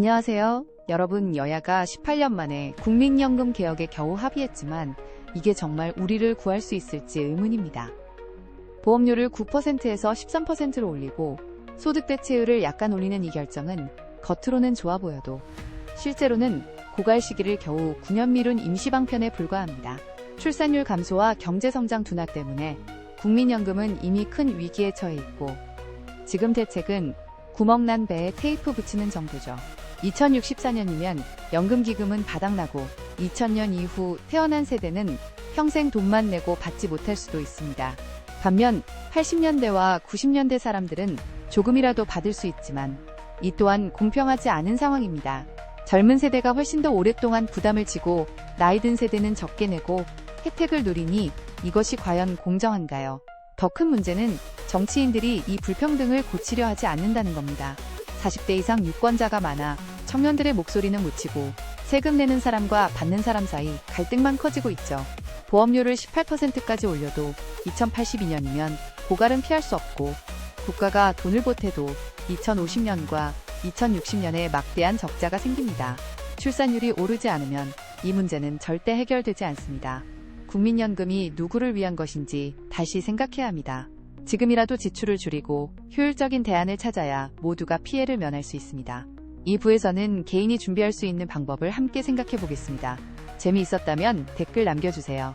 안녕하세요. 여러분, 여야가 18년 만에 국민연금 개혁에 겨우 합의했지만 이게 정말 우리를 구할 수 있을지 의문입니다. 보험료를 9%에서 13%로 올리고 소득 대체율을 약간 올리는 이 결정은 겉으로는 좋아 보여도 실제로는 고갈 시기를 겨우 9년 미룬 임시방편에 불과합니다. 출산율 감소와 경제성장 둔화 때문에 국민연금은 이미 큰 위기에 처해 있고 지금 대책은 구멍난 배에 테이프 붙이는 정도죠. 2064년이면 연금기금은 바닥나고 2000년 이후 태어난 세대는 평생 돈만 내고 받지 못할 수도 있습니다. 반면 80년대와 90년대 사람들은 조금이라도 받을 수 있지만 이 또한 공평하지 않은 상황입니다. 젊은 세대가 훨씬 더 오랫동안 부담을 지고 나이 든 세대는 적게 내고 혜택을 누리니 이것이 과연 공정한가요? 더 큰 문제는 정치인들이 이 불평등을 고치려 하지 않는다는 겁니다. 40대 이상 유권자가 많아 청년들의 목소리는 묻히고 세금 내는 사람과 받는 사람 사이 갈등만 커지고 있죠. 보험료를 18%까지 올려도 2082년이면 고갈은 피할 수 없고 국가가 돈을 보태도 2050년과 2060년에 막대한 적자가 생깁니다. 출산율이 오르지 않으면 이 문제는 절대 해결되지 않습니다. 국민연금이 누구를 위한 것인지 다시 생각해야 합니다. 지금이라도 지출을 줄이고 효율적인 대안을 찾아야 모두가 피해를 면할 수 있습니다. 이 부에서는 개인이 준비할 수 있는 방법을 함께 생각해 보겠습니다. 재미있었다면 댓글 남겨주세요.